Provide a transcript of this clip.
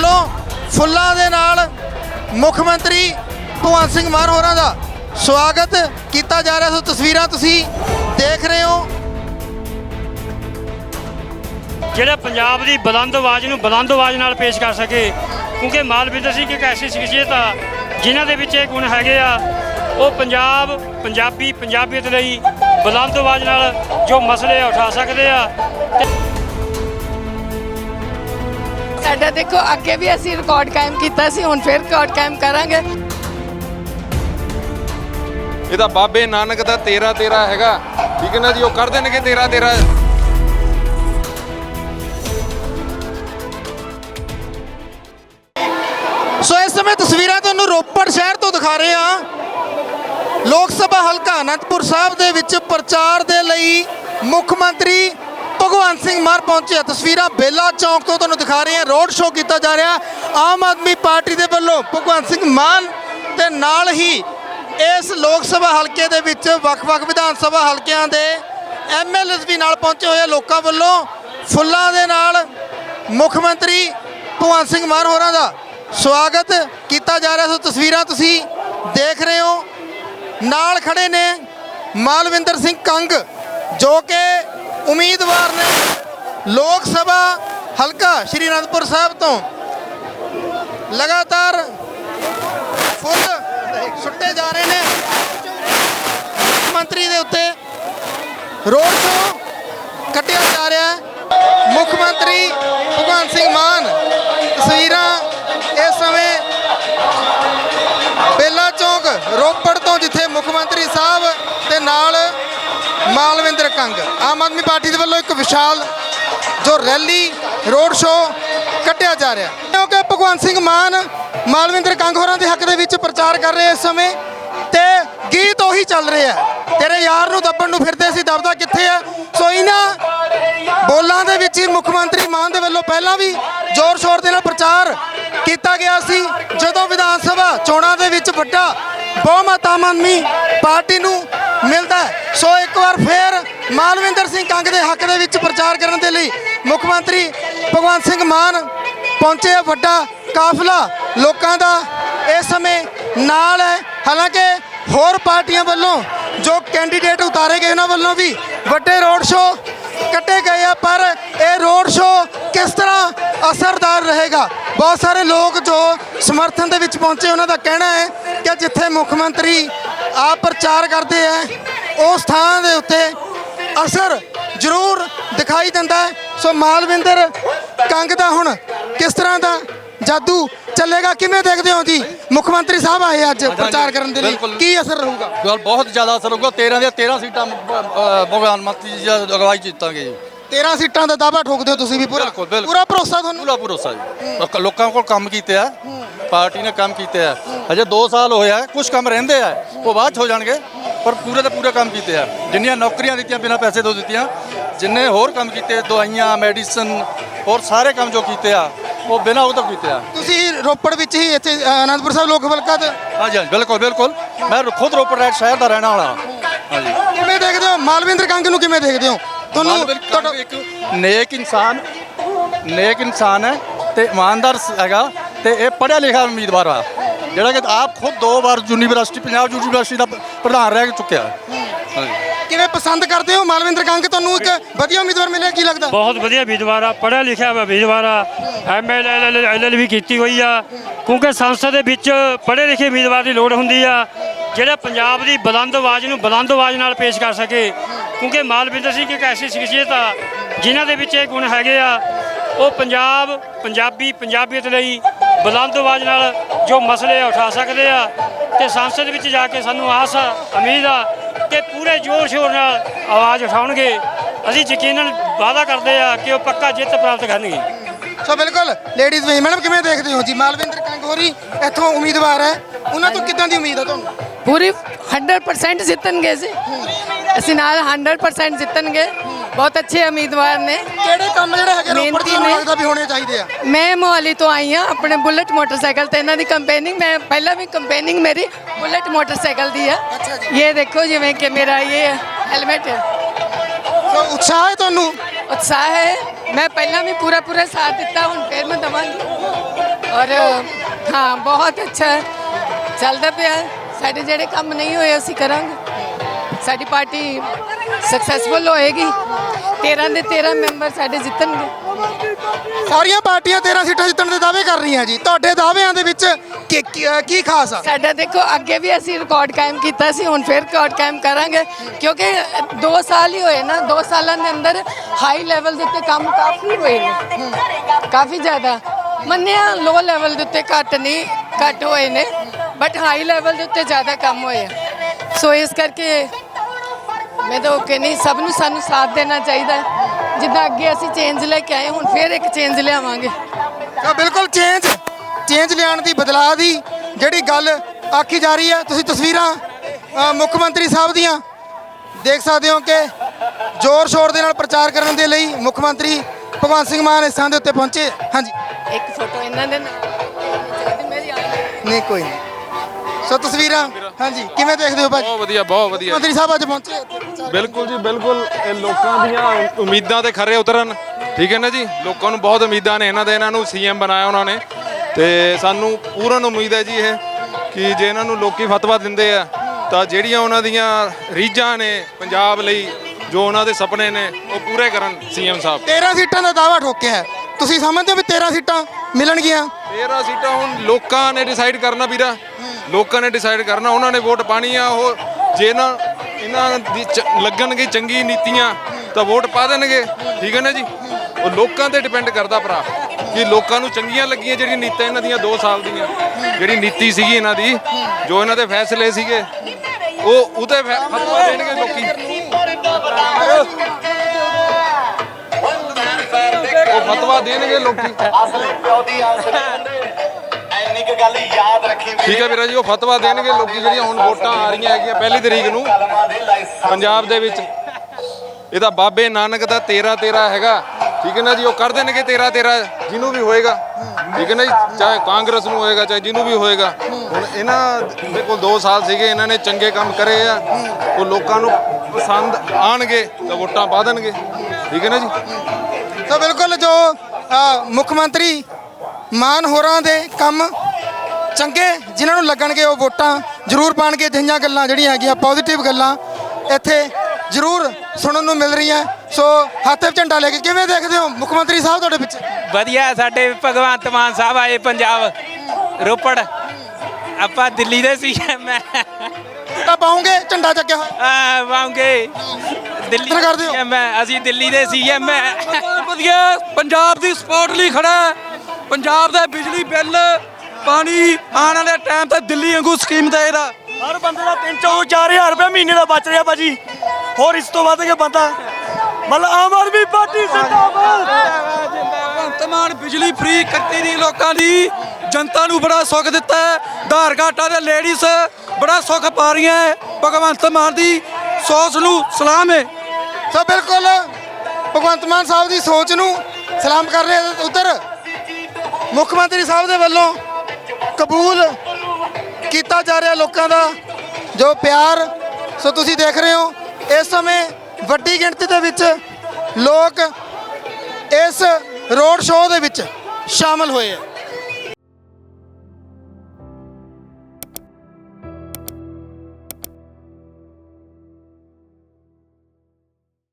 ਵੱਲੋਂ ਫੁੱਲਾਂ ਦੇ ਨਾਲ ਮੁੱਖ ਮੰਤਰੀ ਭਗਵੰਤ ਸਿੰਘ ਮਾਨ ਹੋਰਾਂ ਦਾ ਸਵਾਗਤ ਕੀਤਾ ਜਾ ਰਿਹਾ। ਸੋ ਤਸਵੀਰਾਂ ਤੁਸੀਂ ਦੇਖ ਰਹੇ ਹੋ। ਜਿਹੜਾ ਪੰਜਾਬ ਦੀ ਬੁਲੰਦ ਆਵਾਜ਼ ਨੂੰ ਬੁਲੰਦ ਆਵਾਜ਼ ਨਾਲ ਪੇਸ਼ ਕਰ ਸਕੇ, ਕਿਉਂਕਿ ਮਾਲਵਿੰਦਰ ਸਿੰਘ ਇੱਕ ਐਸੀ ਸ਼ਖਸੀਅਤ ਆ, ਜਿਨ੍ਹਾਂ ਦੇ ਵਿੱਚ ਇਹ ਗੁਣ ਹੈਗੇ ਆ। ਉਹ ਪੰਜਾਬ, ਪੰਜਾਬੀ, ਪੰਜਾਬੀਅਤ ਲਈ ਬੁਲੰਦ ਆਵਾਜ਼ ਨਾਲ ਜੋ ਮਸਲੇ ਆ ਉਠਾ ਸਕਦੇ ਆ। ਸਾਡਾ ਦੇਖੋ ਅੱਗੇ ਵੀ ਅਸੀਂ ਰਿਕਾਰਡ ਕਾਇਮ ਕੀਤਾ ਸੀ ਹੁਣ ਫਿਰ ਰਿਕਾਰਡ ਕਾਇਮ ਕਰਾਂਗੇ। ਇਹਦਾ ਬਾਬੇ ਨਾਨਕ ਦਾ 13 13 ਹੈਗਾ। ਠੀਕ ਹੈ ਨਾ ਜੀ ਉਹ ਕਰ ਦੇਣਗੇ 13 13 ਸੋ ਇਸ ਸਮੇਂ ਤਸਵੀਰਾਂ ਤੁਹਾਨੂੰ ਰੋਪੜ ਸ਼ਹਿਰ ਤੋਂ ਦਿਖਾ ਰਹੇ ਹਾਂ। ਲੋਕ ਸਭਾ ਹਲਕਾ ਅਨੰਦਪੁਰ ਸਾਹਿਬ ਦੇ ਵਿੱਚ ਪ੍ਰਚਾਰ ਦੇ ਲਈ ਮੁੱਖ ਮੰਤਰੀ ਭਗਵੰਤ ਸਿੰਘ ਮਾਨ ਪਹੁੰਚੇ ਆ। ਤਸਵੀਰਾਂ ਬੇਲਾ ਚੌਂਕ ਤੋਂ ਤੁਹਾਨੂੰ ਦਿਖਾ ਰਹੇ ਹਾਂ। ਰੋਡ ਸ਼ੋਅ ਕੀਤਾ ਜਾ ਰਿਹਾ। ਆਮ ਆਦਮੀ ਪਾਰਟੀ ਦੇ ਵੱਲੋਂ ਭਗਵੰਤ ਸਿੰਘ ਮਾਨ ਤੇ ਨਾਲ ਹੀ ਇਸ ਲੋਕ ਸਭਾ ਹਲਕੇ ਦੇ ਵਿੱਚ ਵੱਖ-ਵੱਖ ਵਿਧਾਨ ਸਭਾ ਹਲਕਿਆਂ ਦੇ ਐਮਐਲਏਸ ਵੀ ਨਾਲ ਪਹੁੰਚੇ ਹੋਏ ਆ। ਲੋਕਾਂ ਵੱਲੋਂ ਫੁੱਲਾਂ ਦੇ ਨਾਲ ਮੁੱਖ ਮੰਤਰੀ ਭਗਵੰਤ ਸਿੰਘ ਮਾਨ ਹੋਰਾਂ ਦਾ ਸਵਾਗਤ ਕੀਤਾ ਜਾ ਰਿਹਾ। ਸੋ ਤਸਵੀਰਾਂ ਤੁਸੀਂ ਦੇਖ ਰਹੇ ਹੋ। ਨਾਲ ਖੜੇ ਨੇ ਮਾਲਵਿੰਦਰ ਸਿੰਘ ਕੰਗ, ਜੋ ਕਿ ਉਮੀਦਵਾਰ ਨੇ ਲੋਕ ਸਭਾ ਹਲਕਾ ਸ਼੍ਰੀ ਅਨੰਦਪੁਰ ਸਾਹਿਬ ਤੋਂ ਲਗਾਤਾਰ ਫੁੱਲ ਸੁੱਟੇ ਜਾ ਰਹੇ ਨੇ। ਮੁੱਖ ਮੰਤਰੀ ਦੇ ਉੱਤੇ ਰੋਡ ਸ਼ੋਅ ਕੱਢਿਆ ਜਾ ਰਿਹਾ ਹੈ। ਮੁੱਖ ਮੰਤਰੀ ਭਗਵੰਤ ਸਿੰਘ ਮਾਨ ਤਸਵੀਰਾਂ ਇਸ ਸਮੇਂ ਬੇਲਾ ਚੌਂਕ ਰੋਪੜ ਤੋਂ ਜਿੱਥੇ ਮੁੱਖ ਮੰਤਰੀ ਸਾਹਿਬ ਤੇ ਨਾਲ ਮਾਲਵਿੰਦਰ ਕੰਗ। ਆਮ ਆਦਮੀ ਪਾਰਟੀ ਦੇ ਵੱਲੋਂ ਇੱਕ ਵਿਸ਼ਾਲ ਜੋ ਰੈਲੀ, ਰੋਡ ਸ਼ੋਅ ਕੱਢਿਆ ਜਾ ਰਿਹਾ। ਕਿਉਂਕਿ ਭਗਵੰਤ ਸਿੰਘ ਮਾਨ ਮਾਲਵਿੰਦਰ ਕੰਗ ਹੋਰਾਂ ਦੇ ਹੱਕ ਦੇ ਵਿੱਚ ਪ੍ਰਚਾਰ ਕਰ ਰਹੇ ਇਸ ਸਮੇਂ ਤੇ ਗੀਤ ਉਹੀ ਚੱਲ ਰਿਹਾ ਤੇਰੇ ਯਾਰ ਨੂੰ ਦੱਬਣ ਨੂੰ ਫਿਰਦੇ ਸੀ, ਦੱਬਦਾ ਕਿੱਥੇ ਹੈ ਸੋ ਇਹਨਾਂ ਬੋਲਾਂ ਦੇ ਵਿੱਚ ਹੀ ਮੁੱਖ ਮੰਤਰੀ ਮਾਨ ਦੇ ਵੱਲੋਂ ਪਹਿਲਾਂ ਵੀ ਜ਼ੋਰ ਸ਼ੋਰ ਦੇ ਨਾਲ ਪ੍ਰਚਾਰ ਕੀਤਾ ਗਿਆ ਸੀ। ਜਦੋਂ ਵਿਧਾਨ ਸਭਾ ਚੋਣਾਂ ਵੱਡਾ ਬਹੁਮਤ ਆਮ ਆਦਮੀ ਪਾਰਟੀ ਨੂੰ ਮਿਲਦਾ ਸੋ ਇੱਕ ਵਾਰ ਫੇਰ ਮਾਲਵਿੰਦਰ ਸਿੰਘ ਕੰਗ ਦੇ ਹੱਕ ਦੇ ਵਿੱਚ ਪ੍ਰਚਾਰ ਕਰਨ ਦੇ ਲਈ ਮੁੱਖ ਮੰਤਰੀ ਭਗਵੰਤ ਸਿੰਘ ਮਾਨ ਪਹੁੰਚੇ ਵੱਡਾ ਕਾਫਲਾ ਲੋਕਾਂ ਦਾ। ਇਸ ਸਮੇਂ ਨਾਲ ਹੈ। ਹਾਲਾਂਕਿ ਹੋਰ ਪਾਰਟੀਆਂ ਵੱਲੋਂ ਜੋ ਕੈਂਡੀਡੇਟ ਉਤਾਰੇ ਗਏ, ਉਹਨਾਂ ਵੱਲੋਂ ਵੀ ਵੱਡੇ ਰੋਡ ਸ਼ੋਅ ਕੱਟੇ ਗਏ ਆ, ਪਰ ਇਹ ਰੋਡ ਸ਼ੋਅ ਕਿਸ ਤਰ੍ਹਾਂ ਅਸਰਦਾਰ ਰਹੇਗਾ? ਬਹੁਤ ਸਾਰੇ ਲੋਕ ਜੋ ਸਮਰਥਨ ਦੇ ਵਿੱਚ ਪਹੁੰਚੇ, ਉਹਨਾਂ ਦਾ ਕਹਿਣਾ ਹੈ ਕਿ ਜਿੱਥੇ ਮੁੱਖ ਮੰਤਰੀ ਆਪ ਪ੍ਰਚਾਰ ਕਰਦੇ ਆ ਉਸ ਥਾਂ ਦੇ ਉੱਤੇ ਅਸਰ ਜ਼ਰੂਰ ਦਿਖਾਈ ਦਿੰਦਾ ਸੋ ਮਾਲਵਿੰਦਰ ਕੰਗ ਦਾ ਹੁਣ ਕਿਸ ਤਰ੍ਹਾਂ ਦਾ ਜਾਦੂ ਚੱਲੇਗਾ ਕਿਵੇਂ ਦੇਖਦੇ ਹੋ ਜੀ? ਮੁੱਖ ਮੰਤਰੀ ਸਾਹਿਬ ਆਏ ਅੱਜ ਪ੍ਰਚਾਰ ਕਰਨ ਦੇ ਲਈ। ਬਿਲਕੁਲ। ਕੀ ਅਸਰ ਰਹੂਗਾ? ਗੱਲ ਬਹੁਤ ਜ਼ਿਆਦਾ ਅਸਰ ਹੋਊਗਾ। 13 ਦੀਆਂ 13 ਸੀਟਾਂ ਭਗਵਾਨ ਮੰਤਰੀ ਜੀ ਦੀ ਅਗਵਾਈ 'ਚ ਜਿੱਤਾਂਗੇ ਜੀ। 13 ਸੀਟਾਂ ਦਾ ਦਾਅਵਾ ਠੋਕਦੇ ਹੋ ਤੁਸੀਂ ਵੀ ਪੂਰਾ? ਬਿਲਕੁਲ, ਬਿਲਕੁਲ। ਪੂਰਾ ਭਰੋਸਾ ਤੁਹਾਨੂੰ? ਪੂਰਾ ਭਰੋਸਾ ਜੀ। ਲੋਕ- ਲੋਕਾਂ ਕੋਲ ਕੰਮ ਕੀਤੇ ਆ। ਪਾਰਟੀ ਨੇ ਕੰਮ ਕੀਤੇ ਆ। ਅਜੇ 2 ਸਾਲ ਹੋਏ ਆ ਕੁਝ ਕੰਮ ਰਹਿੰਦੇ ਆ। ਉਹ ਬਾਅਦ 'ਚ ਹੋ ਜਾਣਗੇ ਪਰ ਪੂਰੇ ਤੇ ਪੂਰੇ ਕੰਮ ਕੀਤੇ ਆ। ਜਿੰਨੀਆਂ ਨੌਕਰੀਆਂ ਦਿੱਤੀਆਂ ਬਿਨਾਂ ਪੈਸੇ ਤੋਂ ਦਿੱਤੀਆਂ। ਜਿੰਨੇ ਹੋਰ ਕੰਮ ਕੀਤੇ ਦਵਾਈਆਂ ਮੈਡੀਸਨ ਹੋਰ ਸਾਰੇ ਕੰਮ ਜੋ ਕੀਤੇ ਆ ਉਹ ਬਿਨਾਂ ਉਹ ਤੋਂ ਕੀਤੇ ਤੁਸੀਂ ਰੋਪੜ ਵਿੱਚ ਹੀ ਇੱਥੇ ਅ, ਅਨੰਦਪੁਰ ਸਾਹਿਬ ਲੋਕ ਹਲਕਾ ਦੇ ਹਾਂਜੀ ਹਾਂਜੀ ਬਿਲਕੁਲ ਬਿਲਕੁਲ। ਮੈਂ ਖੁਦ ਰੋਪੜ ਰੈਡ ਸ਼ਹਿਰ ਦਾ ਰਹਿਣ ਵਾਲਾ। ਹਾਂਜੀ। ਕਿਵੇਂ ਦੇਖਦੇ ਹੋ? ਮਾਲਵਿੰਦਰ ਕੰਗ ਨੂੰ ਕਿਵੇਂ ਦੇਖਦੇ ਹੋ? ਤੁਹਾਨੂੰ ਤੁਹਾਡਾ ਇੱਕ ਨੇਕ ਇਨਸਾਨ ਨੇਕ ਇਨਸਾਨ ਹੈ ਤੇ ਇਮਾਨਦਾਰ ਹੈਗਾ ਤੇ ਇਹ ਪੜ੍ਹਿਆ ਲਿਖਿਆ ਉਮੀਦਵਾਰ ਆ। ਜਿਹੜਾ ਕਿ ਆਪ ਖੁਦ ਦੋ ਵਾਰ ਯੂਨੀਵਰਸਿਟੀ ਪੰਜਾਬ ਯੂਨੀਵਰਸਿਟੀ ਦਾ ਪ੍ਰਧਾਨ ਰਹਿ ਚੁੱਕਿਆ। ਕਿਵੇਂ ਪਸੰਦ ਕਰਦੇ ਹੋ? ਮਾਲਵਿੰਦਰ ਕੰਗ ਤੁਹਾਨੂੰ ਇੱਕ ਵਧੀਆ ਉਮੀਦਵਾਰ ਮਿਲਿਆ ਕੀ ਲੱਗਦਾ? ਬਹੁਤ ਵਧੀਆ ਉਮੀਦਵਾਰ ਆ ਪੜ੍ਹਿਆ ਲਿਖਿਆ ਵਾ ਉਮੀਦਵਾਰ ਆ। ਐਮਐਲਏ ਐਲਐਲ ਵੀ ਕੀਤੀ ਹੋਈ ਆ। ਕਿਉਂਕਿ ਸੰਸਦ ਦੇ ਵਿੱਚ ਪੜ੍ਹੇ ਲਿਖੇ ਉਮੀਦਵਾਰ ਦੀ ਲੋੜ ਹੁੰਦੀ ਆ ਜਿਹੜਾ ਪੰਜਾਬ ਦੀ ਬੁਲੰਦ ਆਵਾਜ਼ ਨੂੰ ਬੁਲੰਦ ਆਵਾਜ਼ ਨਾਲ ਪੇਸ਼ ਕਰ ਸਕੇ। ਕਿਉਂਕਿ ਮਾਲਵਿੰਦਰ ਸਿੰਘ ਇੱਕ ਐਸੀ ਸ਼ਖਸੀਅਤ ਆ ਜਿਨ੍ਹਾਂ ਦੇ ਵਿੱਚ ਇਹ ਗੁਣ ਹੈਗੇ ਆ। ਉਹ ਪੰਜਾਬ ਪੰਜਾਬੀ ਪੰਜਾਬੀਅਤ ਲਈ ਬੁਲੰਦ ਆਵਾਜ਼ ਨਾਲ ਜੋ ਮਸਲੇ ਆ ਉਠਾ ਸਕਦੇ ਆ ਤੇ ਸੰਸਦ ਵਿੱਚ ਜਾ ਕੇ ਸਾਨੂੰ ਆਸ ਆ ਉਮੀਦ ਆ ਕਿ ਪੂਰੇ ਜ਼ੋਰ ਸ਼ੋਰ ਨਾਲ ਆਵਾਜ਼ ਉਠਾਉਣਗੇ। ਅਸੀਂ ਯਕੀਨਨ ਵਾਅਦਾ ਕਰਦੇ ਆ ਕਿ ਉਹ ਪੱਕਾ ਜਿੱਤ ਪ੍ਰਾਪਤ ਕਰਨਗੇ। ਸੋ ਬਿਲਕੁਲ ਲੇਡੀਜ਼ ਵੀ ਮੈਡਮ ਕਿਵੇਂ ਦੇਖਦੇ ਹੋ ਜੀ? ਮਾਲਵਿੰਦਰ ਕੰਗ ਹੋਰੀ ਇੱਥੋਂ ਉਮੀਦਵਾਰ ਹੈ। ਉਹਨਾਂ ਤੋਂ ਕਿੱਦਾਂ ਦੀ ਉਮੀਦ ਹੈ ਤੁਹਾਨੂੰ? ਪੂਰੀ 100% ਜਿੱਤਣਗੇ ਜੀ। ਅਸੀਂ ਨਾਲ 100% ਜਿੱਤਣਗੇ। ਬਹੁਤ ਅੱਛੇ ਉਮੀਦਵਾਰ ਨੇ। ਕਿਹੜੇ ਕੰਮ ਜਿਹੜੇ ਹੈਗੇ ਰੋਪੜ ਮਿਹਨਤੀ ਦੀ ਨੇ। ਲੱਗਦਾ ਵੀ ਹੋਣੇ ਚਾਹੀਦੇ ਆ? ਮੈਂ ਮੋਹਾਲੀ ਤੋਂ ਆਈ ਹਾਂ ਆਪਣੇ ਬੁਲਟ ਮੋਟਰਸਾਈਕਲ ਤੇ ਇਹਨਾਂ ਦੀ ਕੰਪੇਨਿੰਗ ਮੈਂ ਪਹਿਲਾਂ ਵੀ ਕੰਪੇਨਿੰਗ ਮੇਰੀ ਬੁਲਟ ਮੋਟਰਸਾਈਕਲ ਦੀ ਹੈ ਅੱਛਾ ਜੀ। ਇਹ ਦੇਖੋ ਜਿਵੇਂ ਕਿ ਮੇਰਾ ਇਹ ਹੈਲਮਟ ਹੈ। ਸੋ ਉਤਸ਼ਾਹ ਹੈ ਤੁਹਾਨੂੰ? ਉਤਸ਼ਾਹ ਹੈ। ਮੈਂ ਪਹਿਲਾਂ ਵੀ ਪੂਰਾ ਪੂਰਾ ਸਾਥ ਦਿੱਤਾ ਹੁਣ ਫੇਰ ਮੈਂ ਦਵਾਂਗੀ। ਔਰ ਹਾਂ ਬਹੁਤ ਅੱਛਾ ਹੈ। ਚੱਲਦਾ ਪਿਆ। ਹੈ। ਸਾਡੇ ਜਿਹੜੇ ਕੰਮ ਨਹੀਂ ਹੋਏ ਅਸੀਂ ਕਰਾਂਗੇ। ਸਾਡੀ ਪਾਰਟੀ ਸਕਸੈਸਫੁਲ ਹੋਏਗੀ। 13 ਦੇ 13 ਮੈਂਬਰ ਸਾਡੇ ਜਿੱਤਣਗੇ। ਸਾਰੀਆਂ ਪਾਰਟੀਆਂ 13 ਸੀਟਾਂ ਜਿੱਤਣ ਦੇ ਦਾਅਵੇ ਕਰ ਰਹੀਆਂ ਜੀ। ਤੁਹਾਡੇ ਦਾਅਵਿਆਂ ਦੇ ਵਿੱਚ ਕੀ- ਕੀ ਖਾਸ ਆ? ਸਾਡਾ ਦੇਖੋ ਅੱਗੇ ਵੀ ਅਸੀਂ ਰਿਕਾਰਡ ਕਾਇਮ ਕੀਤਾ ਸੀ ਹੁਣ ਫਿਰ ਰਿਕਾਰਡ ਕਾਇਮ ਕਰਾਂਗੇ। ਕਿਉਂਕਿ 2 ਸਾਲ ਹੀ ਹੋਏ ਨਾ 2 ਸਾਲਾਂ ਦੇ ਅੰਦਰ ਹਾਈ ਲੈਵਲ ਦੇ ਉੱਤੇ ਕੰਮ ਕਾਫੀ ਹੋਏ ਨੇ। ਕਾਫੀ ਜ਼ਿਆਦਾ। ਮੰਨਿਆ ਲੋ ਲੈਵਲ ਦੇ ਉੱਤੇ ਘੱਟ ਨਹੀਂ ਘੱਟ ਹੋਏ ਨੇ ਬਟ ਹਾਈ ਲੈਵਲ ਦੇ ਉੱਤੇ ਜ਼ਿਆਦਾ ਕੰਮ ਹੋਏ ਆ। ਸੋ ਇਸ ਕਰਕੇ ਮੈਂ ਤਾਂ ਉਹ ਕਹਿੰਦੀ ਸਭ ਨੂੰ ਸਾਨੂੰ ਸਾਥ ਦੇਣਾ ਚਾਹੀਦਾ ਹੈ। ਜਿੱਦਾਂ ਅੱਗੇ ਅਸੀਂ ਚੇਂਜ ਲੈ ਕੇ ਆਏ ਹੁਣ ਫਿਰ ਇੱਕ ਚੇਂਜ ਲਿਆਵਾਂਗੇ। ਤਾਂ ਬਿਲਕੁਲ ਚੇਂਜ ਚੇਂਜ ਲਿਆਉਣ ਦੀ ਬਦਲਾਅ ਦੀ ਜਿਹੜੀ ਗੱਲ ਆਖੀ ਜਾ ਰਹੀ ਹੈ ਤੁਸੀਂ ਤਸਵੀਰਾਂ ਅ, ਮੁੱਖ ਮੰਤਰੀ ਸਾਹਿਬ ਦੀਆਂ ਦੇਖ ਸਕਦੇ ਹੋ ਕਿ ਜ਼ੋਰ ਸ਼ੋਰ ਦੇ ਨਾਲ ਪ੍ਰਚਾਰ ਕਰਨ ਦੇ ਲਈ ਮੁੱਖ ਮੰਤਰੀ ਭਗਵੰਤ ਸਿੰਘ ਮਾਨ ਇਸ ਥਾਂ ਦੇ ਉੱਤੇ ਪਹੁੰਚੇ। ਹਾਂਜੀ। ਇੱਕ ਫੋਟੋ ਇਹਨਾਂ ਦੇ ਨਾਲ। ਚਾਹੀਦੀ ਮੇਰੀ ਆਈ ਨਹੀਂ ਕੋਈ ਨਹੀਂ। ਸੋ ਤਸਵੀਰਾਂ ਹਾਂਜੀ ਕਿਵੇਂ ਦੇਖਦੇ ਹੋ ਭਾਜੀ? ਬਹੁਤ ਵਧੀਆ ਬਹੁਤ ਵਧੀਆ। ਮੰਤਰੀ ਸਾਹਿਬ ਅੱਜ ਪਹੁੰਚੇ। ਇੱਥੇ ਬਿਲਕੁਲ ਜੀ ਬਿਲਕੁਲ। ਇਹ ਲੋਕਾਂ ਦੀਆਂ ਉਮੀਦਾਂ ਤੇ ਖਰੇ ਉਤਰਨ। ਠੀਕ ਹੈ ਨਾ ਜੀ? ਲੋਕਾਂ ਨੂੰ ਬਹੁਤ ਉਮੀਦਾਂ ਨੇ ਇਹਨਾਂ ਦੇ ਇਹਨਾਂ ਨੂੰ ਸੀਐਮ ਬਣਾਇਆ ਉਹਨਾਂ ਨੇ। ਤੇ ਸਾਨੂੰ ਪੂਰਨ ਉਮੀਦ ਹੈ ਜੀ ਇਹ ਕਿ ਜੇ ਇਹਨਾਂ ਨੂੰ ਲੋਕੀ ਫਤਵਾ ਦਿੰਦੇ ਆ ਤਾਂ ਜਿਹੜੀਆਂ ਉਹਨਾਂ ਦੀਆਂ ਰੀਝਾਂ ਨੇ ਪੰਜਾਬ ਲਈ ਜੋ ਉਹਨਾਂ ਦੇ ਸੁਪਨੇ ਨੇ ਉਹ ਪੂਰੇ ਕਰਨ ਸੀਐਮ ਸਾਹਿਬ। 13 ਸੀਟਾਂ ਦਾ ਦਾਅਵਾ ਠੋਕਿਆ ਹੈ। ਤੁਸੀਂ ਸਮਝਦੇ ਹੋ ਵੀ 13 ਸੀਟਾਂ ਮਿਲਣਗੀਆਂ? 13 ਸੀਟਾਂ ਹੁਣ ਲੋਕਾਂ ਨੇ ਡਿਸਾਈਡ ਕਰਨਾ ਵੀਰਾ। ਲੋਕਾਂ ਨੇ ਡਿਸਾਈਡ ਕਰਨਾ, ਉਹਨਾਂ ਨੇ ਵੋਟ ਪਾਣੀ ਆ, ਉਹ ਜੇ ਨਾ ਇਹਨਾਂ ਦੀ ਚ- ਲੱਗਣਗੇ ਚੰਗੀ ਨੀਤੀਆਂ, ਤਾਂ ਵੋਟ ਪਾ ਦੇਣਗੇ। ਠੀਕ ਹੈ ਨਾ ਜੀ? ਉਹ ਲੋਕਾਂ ਤੇ ਡਿਪੈਂਡ ਕਰਦਾ ਭਰਾ, ਕਿ ਲੋਕਾਂ ਨੂੰ ਚੰਗੀਆਂ ਲੱਗੀਆਂ ਜਿਹੜੀਆਂ ਨੀਤਾਂ ਇਹਨਾਂ ਦੀਆਂ 2 ਸਾਲ ਦੀਆਂ, ਜਿਹੜੀ ਨੀਤੀ ਸੀਗੀ ਇਹਨਾਂ ਦੀ, ਜੋ ਇਹਨਾਂ ਦੇ ਫੈਸਲੇ ਸੀਗੇ, ਉਹ ਉਹਦੇ ਫੈ- ਫਤਵਾ ਦੇਣਗੇ ਲੋਕੀ। ਉਹ ਫਤਵਾ ਦੇਣਗੇ ਲੋਕੀ। ਐਨੀ ਕੁ ਗੱਲ ਯਾਦ ਰੱਖੀ ਠੀਕ ਹੈ ਵੀਰਾ ਜੀ ਉਹ ਫਤਵਾ ਦੇਣਗੇ। ਲੋਕੀ ਜਿਹੜੀਆਂ ਹੁਣ ਵੋਟਾਂ ਆ ਰਹੀਆਂ ਹੈਗੀਆਂ ਪਹਿਲੀ ਤਰੀਕ ਨੂੰ ਪੰਜਾਬ ਦੇ ਵਿੱਚ। ਇਹਦਾ ਬਾਬੇ ਨਾਨਕ ਦਾ 13 13 ਹੈਗਾ। ਠੀਕ ਹੈ ਨਾ ਜੀ ਉਹ ਕਰ ਦੇਣਗੇ 13 13 ਜਿਹਨੂੰ ਵੀ ਹੋਏਗਾ। ਠੀਕ ਹੈ ਨਾ ਜੀ ਚਾਹੇ ਕਾਂਗਰਸ ਨੂੰ ਹੋਏਗਾ ਚਾਹੇ ਜਿਹਨੂੰ ਵੀ ਹੋਏਗਾ। ਹੁਣ ਇਹਨਾਂ ਦੇ ਕੋਲ 2 ਸਾਲ ਸੀਗੇ ਇਹਨਾਂ ਨੇ ਚੰਗੇ ਕੰਮ ਕਰੇ ਆ। ਉਹ ਲੋਕਾਂ ਨੂੰ ਪਸੰਦ ਆਣਗੇ ਤਾਂ ਵੋਟਾਂ ਪਾ ਦੇਣਗੇ। ਠੀਕ ਹੈ ਨਾ ਜੀ? ਸੋ ਬਿਲਕੁਲ ਜੋ ਅ, ਮੁੱਖ ਮੰਤਰੀ ਮਾਨ ਹੋਰਾਂ ਦੇ ਕੰਮ ਚੰਗੇ ਜਿਨ੍ਹਾਂ ਨੂੰ ਲੱਗਣਗੇ ਉਹ ਵੋਟਾਂ ਜ਼ਰੂਰ ਪਾਣਗੇ ਜਿਹੀਆਂ ਗੱਲਾਂ ਜਿਹੜੀਆਂ ਹੈਗੀਆਂ ਪੋਜ਼ਿਟਿਵ ਗੱਲਾਂ ਇੱਥੇ ਜ਼ਰੂਰ ਸੁਣਨ ਨੂੰ ਮਿਲ ਰਹੀਆਂ। ਸੋ ਹੱਥ ਝੰਡਾ ਲੈ ਕੇ ਕਿਵੇਂ ਦੇਖਦੇ ਹੋ? ਮੁੱਖ ਮੰਤਰੀ ਸਾਹਿਬ ਤੁਹਾਡੇ ਪਿੱਛੇ। ਵਧੀਆ ਸਾਡੇ ਭਗਵੰਤ ਮਾਨ ਸਾਹਿਬ ਆਏ ਪੰਜਾਬ ਰੋਪੜ। ਆਪਾਂ ਦਿੱਲੀ ਦੇ ਸੀ ਮੈਂ। ਤਾਂ ਪਾਉਂਗੇ ਝੰਡਾ ਚੱਕਿਆ ਹੋਇਆ? ਆ ਵਾਂਗੇ ਦਿੱਲੀ ਕਰਦੇ ਹੋ? ਮੈਂ ਅਸੀਂ ਦਿੱਲੀ ਦੇ ਸੀ ਮੈਂ। ਵਧੀਆ ਪੰਜਾਬ ਦੀ ਸਪੋਰਟ ਲਈ ਖੜਾ। ਪੰਜਾਬ ਦਾ ਬਿਜਲੀ ਬਿੱਲ ਪਾਣੀ ਆਉਣ ਵਾਲੇ ਟਾਈਮ ਤੇ ਦਿੱਲੀ ਵਾਂਗੂ ਸਕੀਮ ਦੇਗਾ ਹਰ ਬੰਦੇ ਦਾ 3 ਤੋਂ 4000 ਰੁਪਏ ਮਹੀਨੇ ਦਾ ਬਚ ਰਿਹਾ ਭਾਜੀ। ਹੋਰ ਇਸ ਤੋਂ ਵੱਧ ਕੇ ਬੰਦਾ ਮਤਲਬ ਆਮ ਆਦਮੀ ਪਾਰਟੀ ਜ਼ਿੰਦਾਬਾਦ। ਭਗਵੰਤ ਮਾਨ ਬਿਜਲੀ ਫ੍ਰੀ ਕੱਟੀ ਦੀ ਲੋਕਾਂ ਦੀ। ਜਨਤਾ ਨੂੰ ਬੜਾ ਸੁੱਖ ਦਿੱਤਾ ਹੈ। ਆਧਾਰ ਕਾਰਡਾਂ ਦੇ ਲੇਡੀਜ਼ ਬੜਾ ਸੁੱਖ ਪਾ ਰਹੀਆਂ ਹੈ। ਭਗਵੰਤ ਮਾਨ ਦੀ ਸੋਚ ਨੂੰ ਸਲਾਮ ਹੈ। ਸੋ ਬਿਲਕੁਲ ਭਗਵੰਤ ਮਾਨ ਸਾਹਿਬ ਦੀ ਸੋਚ ਨੂੰ ਸਲਾਮ ਕਰ ਰਹੇ ਉਧਰ। ਮੁੱਖ ਮੰਤਰੀ ਸਾਹਿਬ ਦੇ ਵੱਲੋਂ ਕਬੂਲ ਕੀਤਾ ਜਾ ਰਿਹਾ ਲੋਕਾਂ ਦਾ, ਜੋ ਪਿਆਰ, ਸੋ ਤੁਸੀਂ ਦੇਖ ਰਹੇ ਹੋ, ਇਸ ਸਮੇਂ ਵੱਡੀ ਗਿਣਤੀ ਦੇ ਵਿੱਚ ਲੋਕ ਇਸ ਰੋਡ ਸ਼ੋਅ ਦੇ ਵਿੱਚ ਸ਼ਾਮਲ ਹੋਏ ਆ।